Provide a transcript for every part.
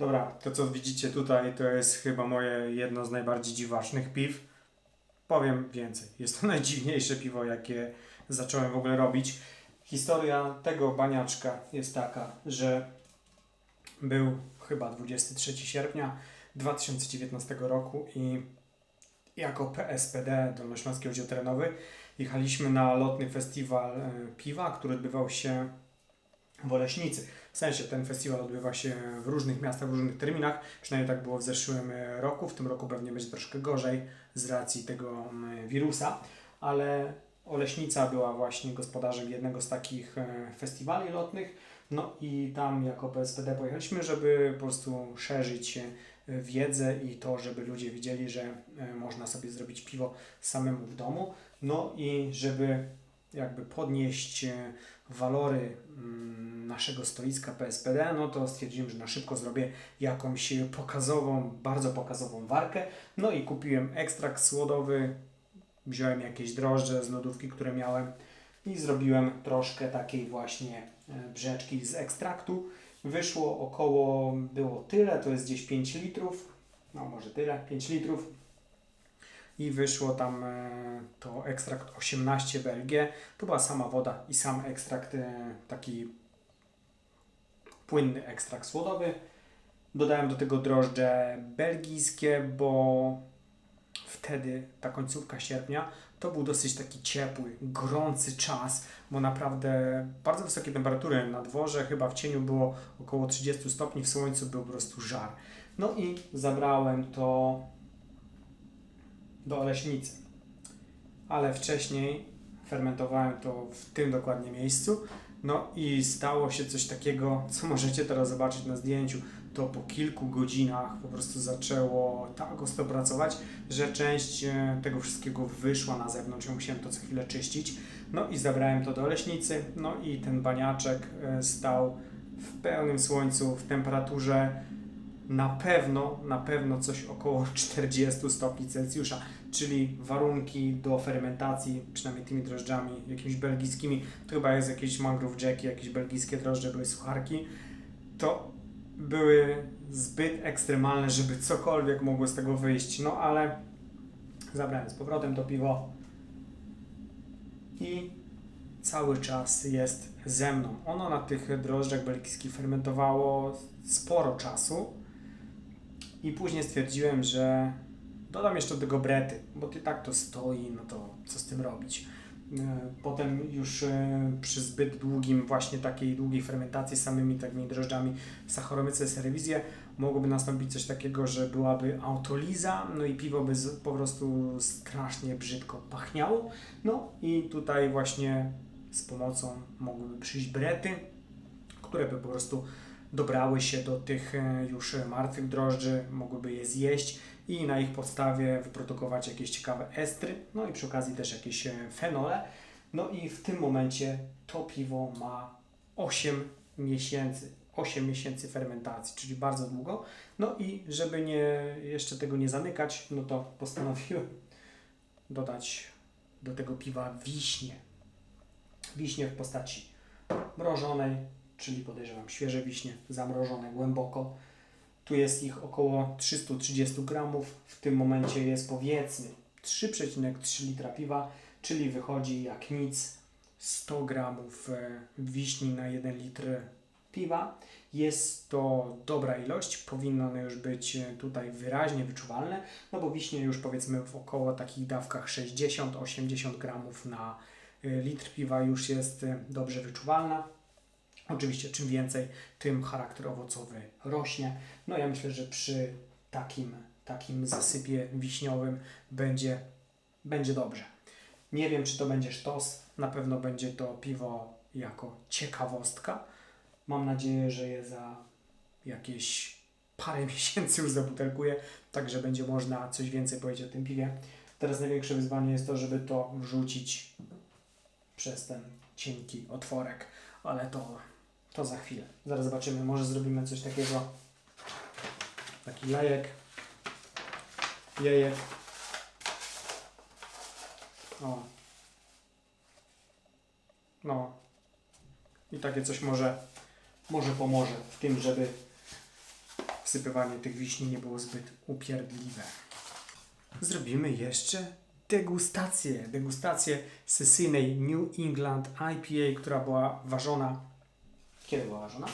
Dobra, to co widzicie tutaj, to jest chyba moje jedno z najbardziej dziwacznych piw. Powiem więcej. Jest to najdziwniejsze piwo, jakie zacząłem w ogóle robić. Historia tego baniaczka jest taka, że był chyba 23 sierpnia 2019 roku i jako PSPD Dolnośląski Oddział Terenowy jechaliśmy na lotny festiwal e, piwa, który odbywał się w Oleśnicy. W sensie ten festiwal odbywa się w różnych miastach, w różnych terminach. Przynajmniej tak było w zeszłym e, roku. W tym roku pewnie będzie troszkę gorzej z racji tego wirusa, ale Oleśnica była właśnie gospodarzem jednego z takich e, festiwali lotnych. No i tam jako PSPD pojechaliśmy, żeby po prostu szerzyć e, wiedzę i to, żeby ludzie widzieli, że można sobie zrobić piwo samemu w domu. No i żeby jakby podnieść walory naszego stoiska PSPD, no to stwierdziłem, że na szybko zrobię jakąś pokazową, bardzo pokazową warkę. No i kupiłem ekstrakt słodowy, wziąłem jakieś drożdże z lodówki, które miałem i zrobiłem troszkę takiej właśnie e, brzeczki z ekstraktu. Wyszło około, było tyle, to jest gdzieś 5 litrów, no może tyle, 5 litrów. I wyszło tam e, to ekstrakt 18 BLG. To była sama woda i sam ekstrakt, e, taki płynny ekstrakt słodowy. Dodałem do tego drożdże belgijskie, bo wtedy, ta końcówka sierpnia, to był dosyć taki ciepły, gorący czas, bo naprawdę bardzo wysokie temperatury na dworze, chyba w cieniu było około 30 stopni, w słońcu był po prostu żar. No i zabrałem to do oleśnicy. Ale wcześniej fermentowałem to w tym dokładnie miejscu. No i stało się coś takiego, co możecie teraz zobaczyć na zdjęciu. To po kilku godzinach po prostu zaczęło tak ostro pracować, że część e, tego wszystkiego wyszła na zewnątrz. Musiałem to co chwilę czyścić. No i zabrałem to do leśnicy. No i ten baniaczek e, stał w pełnym słońcu, w temperaturze na pewno, na pewno coś około 40 stopni Celsjusza, czyli warunki do fermentacji, przynajmniej tymi drożdżami jakimiś belgijskimi, to chyba jest jakieś mangrove jacki, jakieś belgijskie drożdże, były sucharki, to były zbyt ekstremalne, żeby cokolwiek mogło z tego wyjść, no ale zabrałem z powrotem to piwo i cały czas jest ze mną. Ono na tych drożdżach belgijskich fermentowało sporo czasu, i później stwierdziłem, że dodam jeszcze do tego brety, bo i tak to stoi, no to co z tym robić. E, Potem już e, przy zbyt długim, właśnie takiej długiej fermentacji samymi takimi drożdżami Saccharomyces cerevisiae mogłoby nastąpić coś takiego, że byłaby autoliza, no i piwo by po prostu strasznie brzydko pachniało. No i tutaj właśnie z pomocą mogłyby przyjść brety, które by po prostu dobrały się do tych e, już martwych drożdży, mogłyby je zjeść i na ich podstawie wyprodukować jakieś ciekawe estry, no i przy okazji też jakieś e, fenole. No i w tym momencie to piwo ma 8 miesięcy, 8 miesięcy fermentacji, czyli bardzo długo. No i żeby nie, jeszcze tego nie zamykać, no to postanowiłem dodać do tego piwa wiśnie. Wiśnie w postaci mrożonej, czyli podejrzewam świeże wiśnie, zamrożone głęboko. Tu jest ich około 330 gramów. W tym momencie jest powiedzmy 3,3 litra piwa, czyli wychodzi jak nic 100 gramów e, wiśni na 1 litr piwa. Jest to dobra ilość, powinno one już być e, tutaj wyraźnie wyczuwalne, no bo wiśnie już powiedzmy w około takich dawkach 60-80 gramów na e, litr piwa już jest dobrze wyczuwalna. Oczywiście czym więcej, tym charakter owocowy rośnie. No ja myślę, że przy takim, takim zasypie wiśniowym będzie, będzie dobrze. Nie wiem, czy to będzie sztos. Na pewno będzie to piwo jako ciekawostka. Mam nadzieję, że je za jakieś parę miesięcy już zabutelkuję, tak że będzie można coś więcej powiedzieć o tym piwie. Teraz największe wyzwanie jest to, żeby to wrzucić przez ten cienki otworek, ale to, to za chwilę. Zaraz zobaczymy, może zrobimy coś takiego, taki lejek, jejek. O. No. I takie coś może, może pomoże w tym, żeby wsypywanie tych wiśni nie było zbyt upierdliwe. Zrobimy jeszcze degustację. Degustację sesyjnej New England IPA, która była ważona. Kiedy była ważona?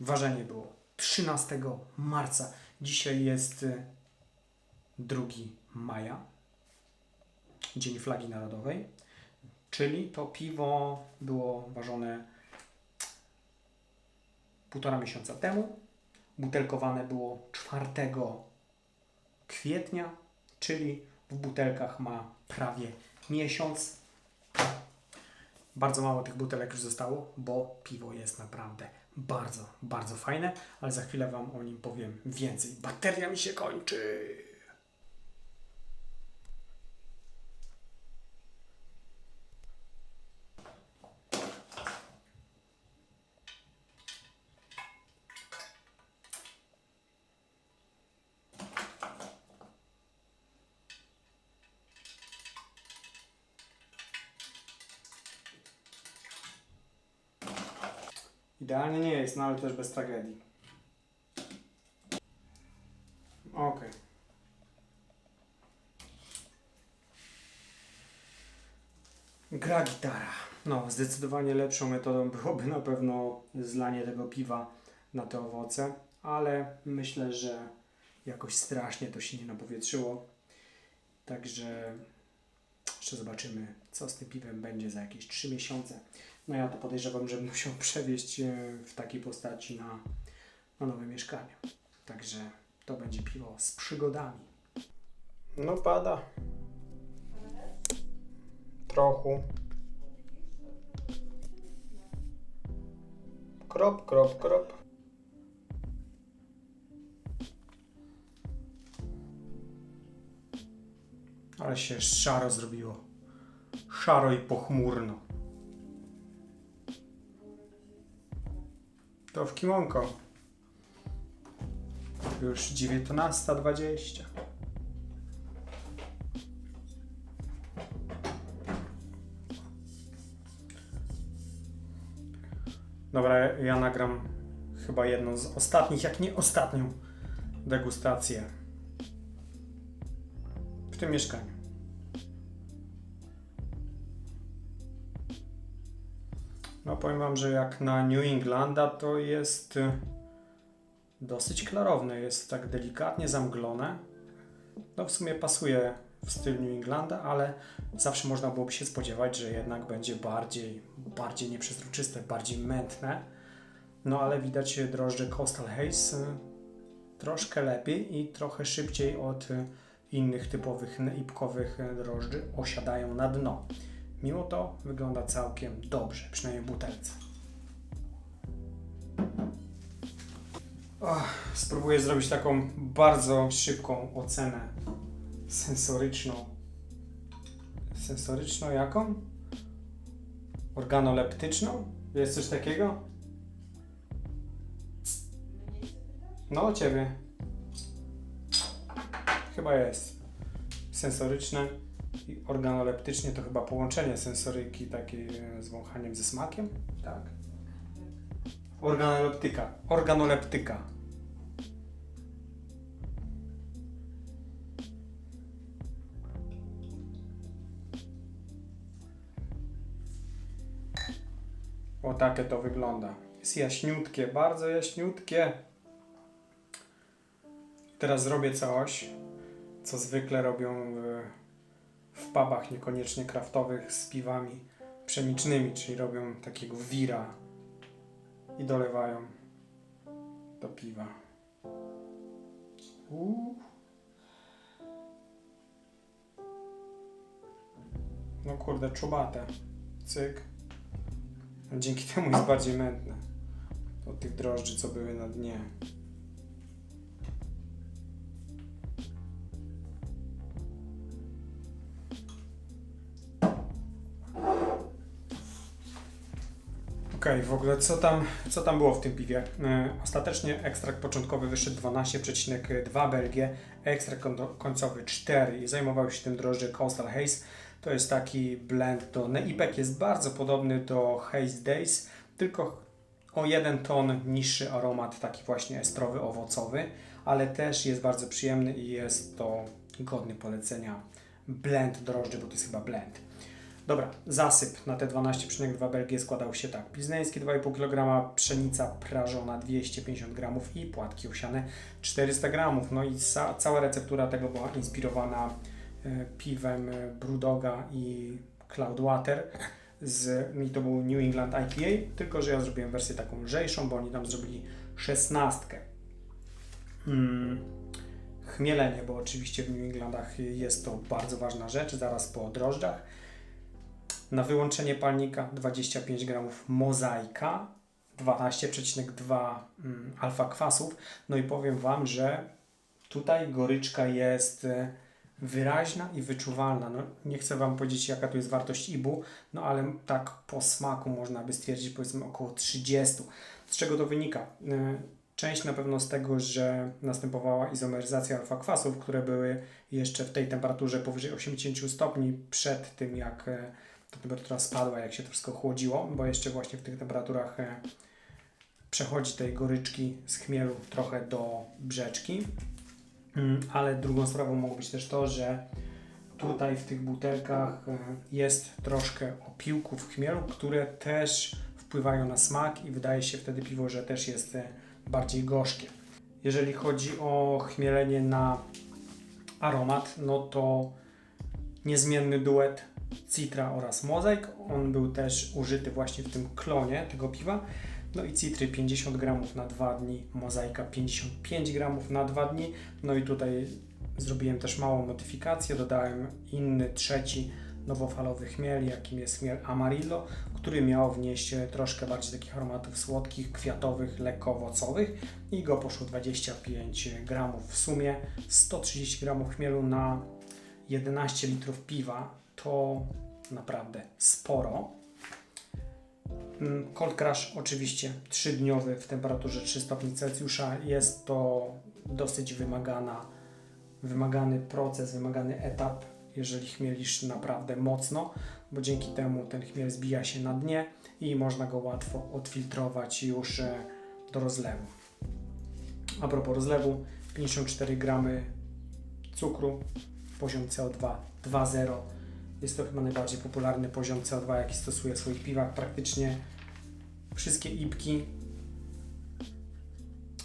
Ważenie było 13 marca. Dzisiaj jest y, 2 maja, Dzień Flagi Narodowej, czyli to piwo było ważone półtora miesiąca temu. Butelkowane było 4 kwietnia, czyli w butelkach ma prawie miesiąc. Bardzo mało tych butelek już zostało, bo piwo jest naprawdę bardzo, bardzo fajne, ale za chwilę Wam o nim powiem więcej. Bateria mi się kończy. Idealnie nie jest, no ale też bez tragedii. Okej. Gra gitara. No, zdecydowanie lepszą metodą byłoby na pewno zlanie tego piwa na te owoce, ale myślę, że jakoś strasznie to się nie napowietrzyło. Także jeszcze zobaczymy, co z tym piwem będzie za jakieś 3 miesiące. No ja to podejrzewam, że musiał przewieźć e, w takiej postaci na, na nowe mieszkanie. Także to będzie piwo z przygodami. No pada. Trochu. Krop, krop, krop. Ale się szaro zrobiło. Szaro i pochmurno. To w kimonko. Już 19.20. Dobra, ja nagram chyba jedną z ostatnich, jak nie ostatnią degustację w tym mieszkaniu. No powiem Wam, że jak na New Englanda to jest y, dosyć klarowne, jest tak delikatnie zamglone. No w sumie pasuje w styl New Englanda, ale zawsze można byłoby się spodziewać, że jednak będzie bardziej, bardziej nieprzezroczyste, bardziej mętne. No ale widać drożdże Coastal Haze y, troszkę lepiej i trochę szybciej od y, innych typowych neipkowych drożdży osiadają na dno. Mimo to wygląda całkiem dobrze, przynajmniej w butelce. Spróbuję zrobić taką bardzo szybką ocenę sensoryczną. Sensoryczną jaką? Organoleptyczną? Jest coś takiego? No, ciebie. Chyba jest. Sensoryczne organoleptycznie to chyba połączenie sensoryki takiej e, z wąchaniem ze smakiem, tak? Organoleptyka. Organoleptyka. O takie to wygląda. Jest jaśniutkie, bardzo jaśniutkie. Teraz zrobię coś, co zwykle robią w, pubach, niekoniecznie kraftowych, z piwami pszenicznymi, czyli robią takiego wira i dolewają do piwa. No kurde, czubate. Cyk. Dzięki temu jest bardziej mętne. Od tych drożdży, co były na dnie. Okej, w ogóle co tam, co tam było w tym piwie? E, Ostatecznie ekstrakt początkowy wyszedł 12,2 Belgie, ekstrakt końco- końcowy 4 i zajmował się tym drożdże Coastal Haze. To jest taki blend do Neipek, jest bardzo podobny do Haze Days, tylko o jeden ton niższy aromat, taki właśnie estrowy, owocowy, ale też jest bardzo przyjemny i jest to godny polecenia blend drożdży, bo to jest chyba blend. Dobra, zasyp na te 12,2 Belgie składał się tak. Pilzneński 2,5 kg, pszenica prażona 250 g i płatki owsiane 400 g. No i ca cała receptura tego była inspirowana e, piwem e, Brudoga i Cloudwater z, i to był New England IPA, tylko że ja zrobiłem wersję taką lżejszą, bo oni tam zrobili 16. Mm, chmielenie, bo oczywiście w New Englandach jest to bardzo ważna rzecz, zaraz po drożdżach. Na wyłączenie palnika 25 g mozaika, 12,2 mm, alfa kwasów. No i powiem Wam, że tutaj goryczka jest e, wyraźna i wyczuwalna. No, nie chcę Wam powiedzieć, jaka tu jest wartość IBU, no ale tak po smaku można by stwierdzić powiedzmy około 30. Z czego to wynika? E, Część na pewno z tego, że następowała izomeryzacja alfa kwasów, które były jeszcze w tej temperaturze powyżej 80 stopni przed tym, jak ta temperatura spadła, jak się to wszystko chłodziło, bo jeszcze właśnie w tych temperaturach e, przechodzi tej goryczki z chmielu trochę do brzeczki. Mm, Ale drugą sprawą mogło być też to, że tutaj w tych butelkach e, jest troszkę opiłków chmielu, które też wpływają na smak i wydaje się wtedy piwo, że też jest e, bardziej gorzkie. Jeżeli chodzi o chmielenie na aromat, no to niezmienny duet Citra oraz Mozaik. On był też użyty właśnie w tym klonie tego piwa. No i Citry 50 gramów na 2 dni, Mozaika 55 gramów na 2 dni. No i tutaj zrobiłem też małą modyfikację, dodałem inny, trzeci nowofalowy chmiel, jakim jest chmiel Amarillo, który miał wnieść troszkę bardziej takich aromatów słodkich, kwiatowych, lekko owocowych i go poszło 25 gramów w sumie, 130 gramów chmielu na 11 litrów piwa, to naprawdę sporo. Mm, Cold oczywiście 3-dniowy w temperaturze 3 stopni Celsjusza. Jest to dosyć wymagana, wymagany proces, wymagany etap, jeżeli chmielisz naprawdę mocno, bo dzięki temu ten chmiel zbija się na dnie i można go łatwo odfiltrować już e, do rozlewu. A propos rozlewu, 54 gramy cukru, poziom CO2 2,0. Jest to chyba najbardziej popularny poziom CO2, jaki stosuję w swoich piwach. Praktycznie wszystkie ipki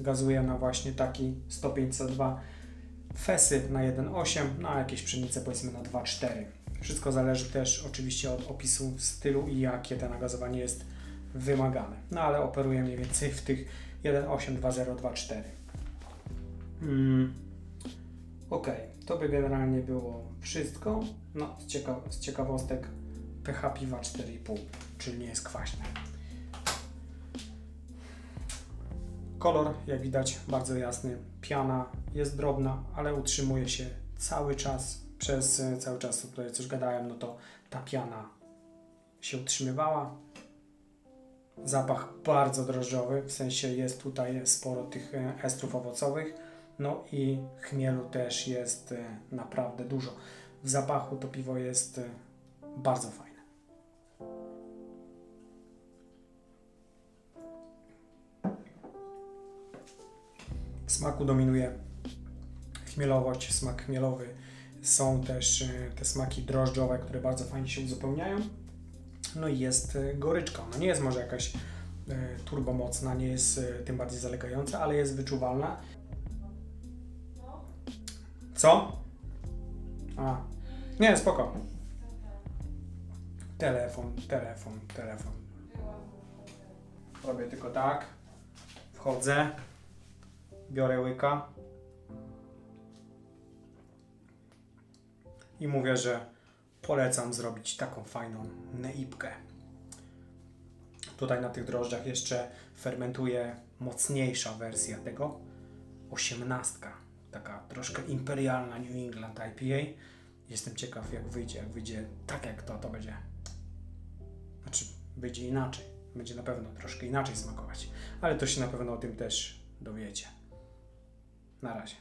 gazuję na właśnie taki stopień CO2. Fesy na 1,8, no jakieś pszenice powiedzmy na 2,4. Wszystko zależy też oczywiście od opisu stylu i jakie to nagazowanie jest wymagane. No ale operuję mniej więcej w tych 1,8, 2,0, 2,4. Mm. Ok, to by generalnie było wszystko. No, z, cieka- z ciekawostek pH piwa 4,5, czyli nie jest kwaśne. Kolor, jak widać, bardzo jasny. Piana jest drobna, ale utrzymuje się cały czas. Przez cały czas, tutaj coś gadałem, no to ta piana się utrzymywała. Zapach bardzo drożdżowy, w sensie jest tutaj sporo tych e, estrów owocowych. No i chmielu też jest e, naprawdę dużo. W zapachu to piwo jest e, bardzo fajne. W smaku dominuje chmielowość, smak chmielowy. Są też e, te smaki drożdżowe, które bardzo fajnie się uzupełniają. No i jest goryczka. Ona nie jest może jakaś e, turbo mocna, nie jest tym bardziej zalegająca, ale jest wyczuwalna. Co? A. Nie, spoko. Telefon, telefon, telefon. Robię tylko tak. Wchodzę. Biorę łyka. I mówię, że polecam zrobić taką fajną neipkę. Tutaj na tych drożdżach jeszcze fermentuje mocniejsza wersja tego. Osiemnastka. Taka troszkę imperialna New England IPA. Jestem ciekaw jak wyjdzie. Jak wyjdzie tak jak to, to będzie. Znaczy, wyjdzie inaczej. Będzie na pewno troszkę inaczej smakować. Ale to się na pewno o tym też dowiecie. Na razie.